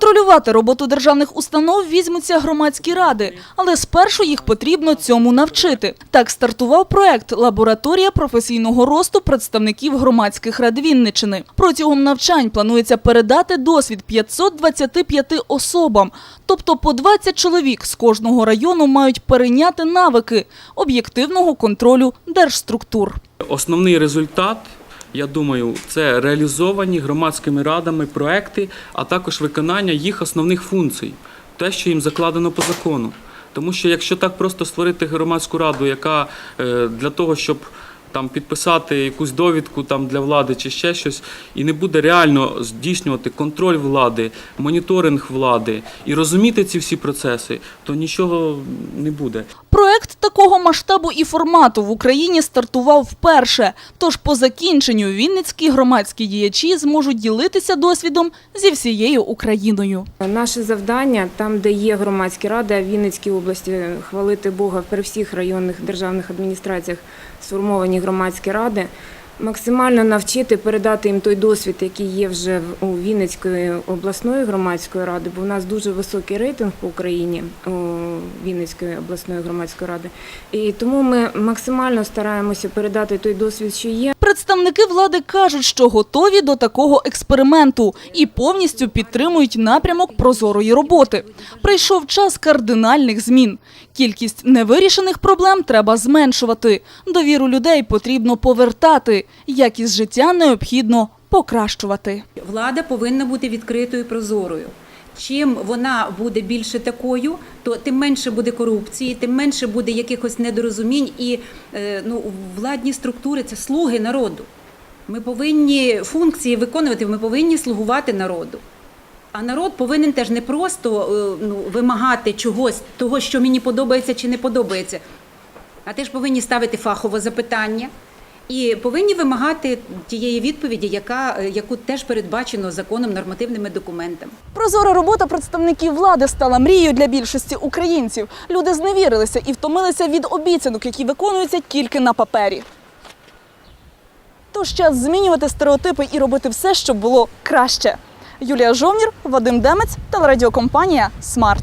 Контролювати роботу державних установ візьмуться громадські ради, але спершу їх потрібно цьому навчити. Так стартував проект «Лабораторія професійного росту представників громадських рад Вінничини». Протягом навчань планується передати досвід 525 особам, тобто по 20 чоловік з кожного району мають перейняти навики об'єктивного контролю держструктур. Основний результат, я думаю, це реалізовані громадськими радами проекти, а також виконання їх основних функцій, те, що їм закладено по закону. Тому що якщо так просто створити громадську раду, яка е, для того, щоб там підписати якусь довідку там для влади чи ще щось, і не буде реально здійснювати контроль влади, моніторинг влади і розуміти ці всі процеси, то нічого не буде. Проект такого масштабу і формату в Україні стартував вперше. Тож по закінченню вінницькі громадські діячі зможуть ділитися досвідом зі всією Україною. Наше завдання там, де є громадські ради, Вінницькій області хвалити Бога при всіх районних державних адміністраціях сформовані громадські ради. Максимально навчити, передати їм той досвід, який є вже у Вінницької обласної громадської ради, бо в нас дуже високий рейтинг по Україні у Вінницької обласної громадської ради. І тому ми максимально стараємося передати той досвід, що є. Представники влади кажуть, що готові до такого експерименту і повністю підтримують напрямок прозорої роботи. Прийшов час кардинальних змін. Кількість невирішених проблем треба зменшувати. Довіру людей потрібно повертати. Якість життя необхідно покращувати. Влада повинна бути відкритою прозорою. Чим вона буде більше такою, то тим менше буде корупції, тим менше буде якихось недорозумінь. І е, ну, владні структури це слуги народу. Ми повинні функції виконувати, ми повинні слугувати народу. А народ повинен теж не просто е, ну, вимагати чогось, того, що мені подобається чи не подобається, а теж повинні ставити фахове запитання. І повинні вимагати тієї відповіді, яка, е, яку теж передбачено законом нормативними документами. Прозора робота представників влади стала мрією для більшості українців. Люди зневірилися і втомилися від обіцянок, які виконуються тільки на папері. Тож час змінювати стереотипи і робити все, щоб було краще. Юлія Жовнір, Вадим Демець, телерадіокомпанія Смарт.